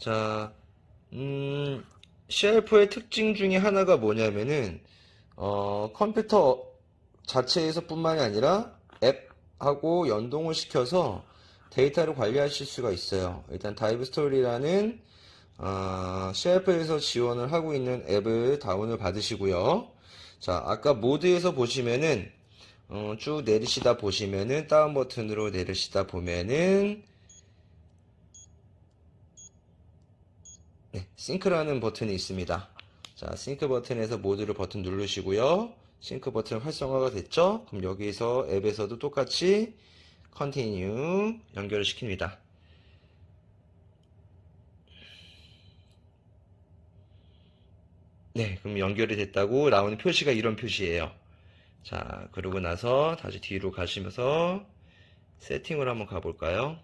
자, 음, CRF의 특징 중에 하나가 뭐냐면은, 어, 컴퓨터 자체에서 뿐만이 아니라 앱하고 연동을 시켜서 데이터를 관리하실 수가 있어요. 일단 다이브 스토리라는 어, CRF에서 지원을 하고 있는 앱을 다운을 받으시고요. 자, 아까 모드에서 보시면은 어, 쭉 내리시다 보시면은 다운 버튼으로 내리시다 보면은 네, 싱크라는 버튼이 있습니다. 자, 싱크 버튼에서 모드를 버튼 누르시고요. 싱크 버튼 활성화가 됐죠? 그럼 여기서 앱에서도 똑같이 컨티뉴 연결을 시킵니다. 네, 그럼 연결이 됐다고 나오는 표시가 이런 표시예요. 자, 그러고 나서 다시 뒤로 가시면서 세팅을 한번 가볼까요?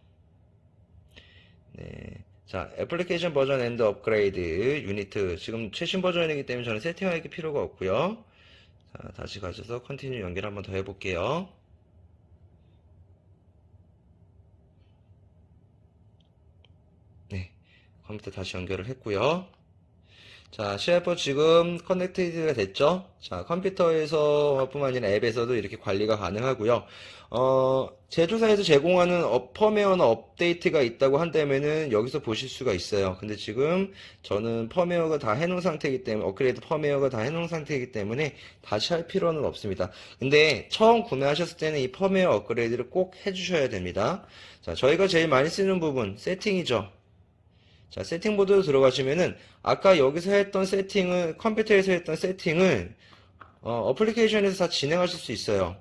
네. 자, 애플리케이션 버전 앤드 업그레이드 유니트. 지금 최신 버전이기 때문에 저는 세팅할 게 필요가 없고요. 자, 다시 가셔서 컨티뉴 연결 한번 더 해볼게요. 네. 컴퓨터 다시 연결을 했고요. 자, CF 지금 커넥티드가 됐죠? 자, 컴퓨터에서 뿐만 아니라 앱에서도 이렇게 관리가 가능하고요. 어, 제조사에서 제공하는 업, 펌웨어나 업데이트가 있다고 한다면은 여기서 보실 수가 있어요. 근데 지금 저는 펌웨어가 다 해놓은 상태이기 때문에, 업그레이드 펌웨어가 다 해놓은 상태이기 때문에 다시 할 필요는 없습니다. 근데 처음 구매하셨을 때는 이 펌웨어 업그레이드를 꼭 해주셔야 됩니다. 자, 저희가 제일 많이 쓰는 부분, 세팅이죠. 자, 세팅 모드로 들어가시면은 아까 여기서 했던 세팅을 컴퓨터에서 했던 세팅을 어, 어플리케이션에서 다 진행하실 수 있어요.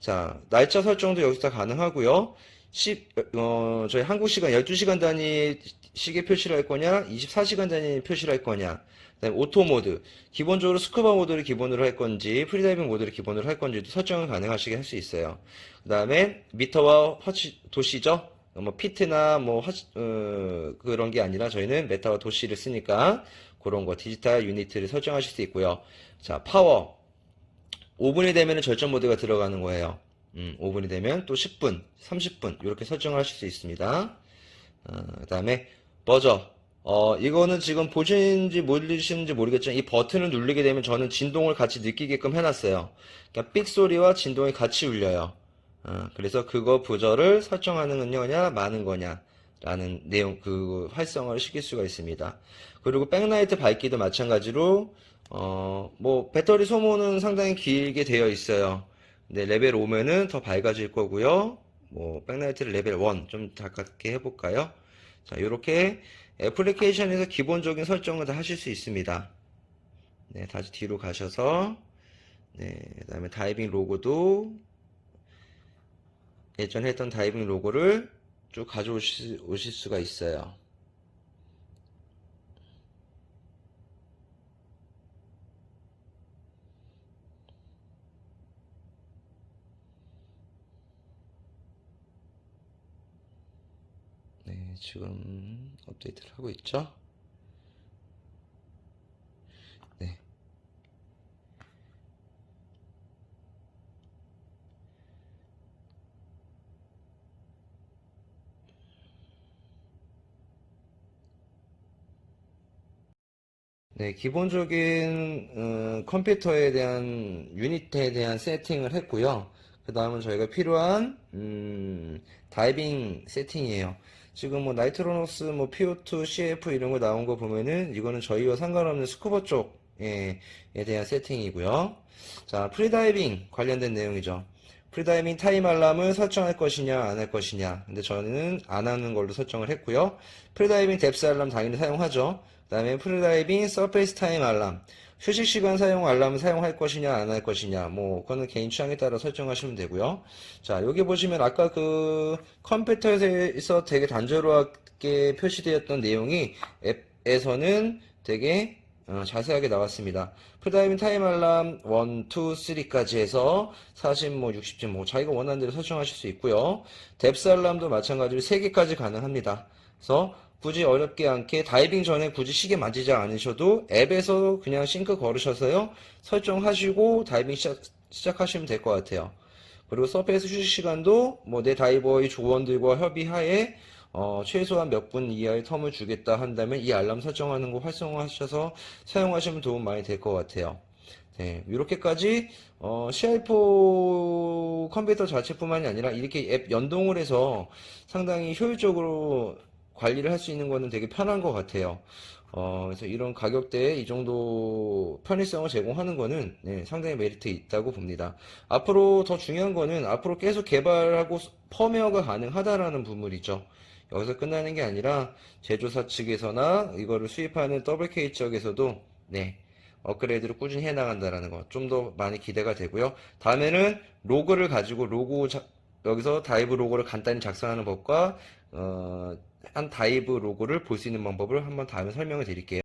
자, 날짜 설정도 여기서 다 가능하고요. 10, 어, 저희 한국 시간 12시간 단위 시계 표시를 할 거냐, 24시간 단위 표시를 할 거냐. 그다음에 오토 모드. 기본적으로 스쿠버 모드를 기본으로 할 건지, 프리다이빙 모드를 기본으로 할 건지도 설정을 가능하시게 할 수 있어요. 그 다음에 미터와 허치, 도시죠. 뭐 피트나 뭐 화, 어, 그런 게 아니라 저희는 메타와 도시를 쓰니까 그런 거 디지털 유니트를 설정하실 수 있고요. 자, 파워. 5분이 되면 절전 모드가 들어가는 거예요. 음, 5분이 되면 또 10분, 30분 이렇게 설정을 하실 수 있습니다. 어, 그 다음에 버저. 어, 이거는 지금 보시는지 모르시는지 모르겠지만 이 버튼을 누르게 되면 저는 진동을 같이 느끼게끔 해놨어요. 그러니까 삑 소리와 진동이 같이 울려요. 어, 그래서 그거 부저를 설정하는 거냐, 많은 거냐, 라는 내용, 그, 활성화를 시킬 수가 있습니다. 그리고 백라이트 밝기도 마찬가지로, 어, 뭐, 배터리 소모는 상당히 길게 되어 있어요. 근데 레벨 5면은 더 밝아질 거고요. 뭐, 백라이트를 레벨 1 좀 가깝게 해볼까요? 자, 이렇게 애플리케이션에서 기본적인 설정을 다 하실 수 있습니다. 네, 다시 뒤로 가셔서, 네, 그 다음에 다이빙 로고도 예전에 했던 다이빙 로고를 쭉 가져오실 오실 수가 있어요. 네, 지금 업데이트를 하고 있죠? 네, 기본적인 어, 컴퓨터에 대한 유닛에 대한 세팅을 했고요. 그 다음은 저희가 필요한 음, 다이빙 세팅이에요. 지금 뭐 나이트로노스, 뭐 PO2, CF 이런 거 나온 거 보면은 이거는 저희와 상관없는 스쿠버 쪽에 대한 세팅이고요. 자, 프리다이빙 관련된 내용이죠. 프리다이빙 타임 알람을 설정할 것이냐 안 할 것이냐. 근데 저는 안 하는 걸로 설정을 했고요. 프리다이빙 뎁스 알람 당연히 사용하죠. 그 다음에 프리다이빙 서페이스 타임 알람 휴식 시간 사용 알람을 사용할 것이냐 안 할 것이냐. 뭐 그거는 개인 취향에 따라 설정하시면 되고요. 자 여기 보시면 아까 그 컴퓨터에서 되게 단조롭게 표시되었던 내용이 앱에서는 되게 어, 자세하게 나왔습니다. 프라이밍 타임 알람 1, 2, 3까지 해서 40, 뭐 60점 뭐 자기가 원하는 대로 설정하실 수 있고요. 뎁스 알람도 마찬가지로 3개까지 가능합니다. 그래서 굳이 어렵게 않게 다이빙 전에 굳이 시계 만지지 않으셔도 앱에서 그냥 싱크 걸으셔서요. 설정하시고 다이빙 시작, 시작하시면 될 것 같아요. 그리고 서페이스 휴식 시간도 뭐 내 다이버의 조원들과 협의하에 어, 최소한 몇 분 이하의 텀을 주겠다 한다면 이 알람 설정하는 거 활성화하셔서 사용하시면 도움 많이 될 것 같아요. 네, 이렇게까지 어, CR4 컴퓨터 자체뿐만이 아니라 이렇게 앱 연동을 해서 상당히 효율적으로 관리를 할 수 있는 거는 되게 편한 것 같아요. 어, 그래서 이런 가격대에 이 정도 편의성을 제공하는 거는 네, 상당히 메리트 있다고 봅니다. 앞으로 더 중요한 거는 앞으로 계속 개발하고 펌웨어가 가능하다라는 부분이죠. 여기서 끝나는 게 아니라 제조사 측에서나 이거를 수입하는 WK 쪽에서도 네, 업그레이드를 꾸준히 해나간다라는 거좀더 많이 기대가 되고요. 다음에는 로그를 가지고 로고 자- 여기서 다이브 로고를 간단히 작성하는 법과 어, 한 다이브 로고를 볼 수 있는 방법을 한번 다음에 설명을 드릴게요.